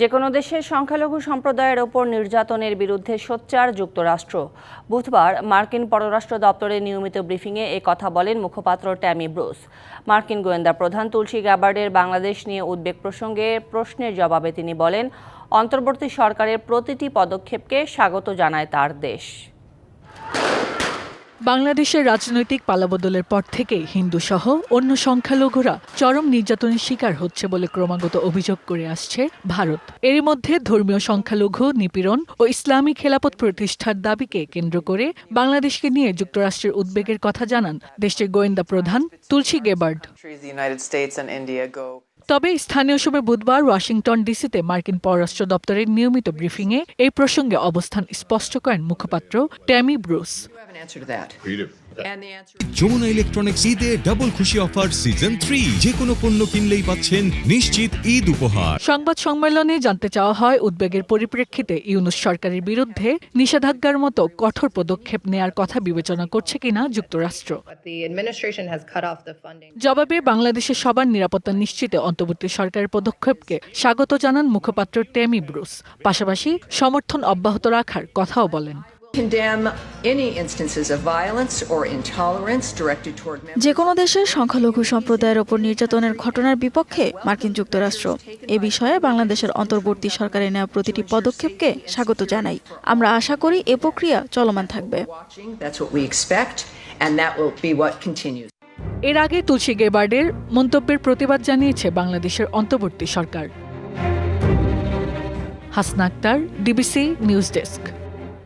যে কোনো দেশের সংখ্যালঘু সম্প্রদায়ের ওপর নির্যাতনের বিরুদ্ধে সোচ্চার যুক্তরাষ্ট্র। বুধবার মার্কিন পররাষ্ট্র দপ্তরের নিয়মিত ব্রিফিংয়ে এ কথা বলেন মুখপাত্র ট্যামি ব্রুস। মার্কিন গোয়েন্দা প্রধান তুলসী গ্যাবার্ডের বাংলাদেশ নিয়ে উদ্বেগ প্রসঙ্গে প্রশ্নের জবাবে তিনি বলেন, অন্তর্বর্তী সরকারের প্রতিটি পদক্ষেপকে স্বাগত জানায় তার দেশ। বাংলাদেশের রাজনৈতিক পালাবদলের পর থেকেই হিন্দু সহ অন্য সংখ্যালঘুরা চরম নির্যাতনের শিকার হচ্ছে বলে ক্রমাগত অভিযোগ করে আসছে ভারত। এরই মধ্যে ধর্মীয় সংখ্যালঘু নিপীড়ন ও ইসলামী খেলাপথ প্রতিষ্ঠার দাবিকে কেন্দ্র করে বাংলাদেশকে নিয়ে যুক্তরাষ্ট্রের উদ্বেগের কথা জানান দেশটির গোয়েন্দা প্রধান তুলসী গেবার্ড। তবে স্থানীয় সময় বুধবার ওয়াশিংটন ডিসিতে মার্কিন পররাষ্ট্র দপ্তরের নিয়মিত ব্রিফিংয়ে এই প্রসঙ্গে অবস্থান স্পষ্ট করেন মুখপাত্র ট্যামি ব্রুস। যমুনা ইলেকট্রনিক্স ঈদে ডাবল খুশি অফার সিজন থ্রি যে কোনো পণ্য কিনলেই পাচ্ছেন নিশ্চিত ঈদ উপহার। সংবাদ সম্মেলনে জানতে চাওয়া হয় উদ্বেগের পরিপ্রেক্ষিতে ইউনুস সরকারের বিরুদ্ধে নিষেধাজ্ঞার মতো কঠোর পদক্ষেপ নেয়ার কথা বিবেচনা করছে কিনা যুক্তরাষ্ট্র. জবাবে বাংলাদেশের সবার নিরাপত্তা নিশ্চিতে অন্তর্বর্তী সরকারের পদক্ষেপকে স্বাগত জানান মুখপাত্র টেমি ব্রুস। পাশাপাশি সমর্থন অব্যাহত রাখার কথাও বলেন। যে কোনো দেশের সংখ্যালঘু সম্প্রদায়ের ওপর নির্যাতনের ঘটনার বিপক্ষে মার্কিন যুক্তরাষ্ট্র। এ বিষয়ে বাংলাদেশের অন্তর্বর্তী সরকারের নেওয়া প্রতিটি পদক্ষেপকে স্বাগত জানাই। আমরা আশা করি এ প্রক্রিয়া চলমান থাকবে। এর আগে তুলসী গেবার্ডের মন্তব্যের প্রতিবাদ জানিয়েছে বাংলাদেশের অন্তর্বর্তী সরকার। Hasna Akter, DBC news desk.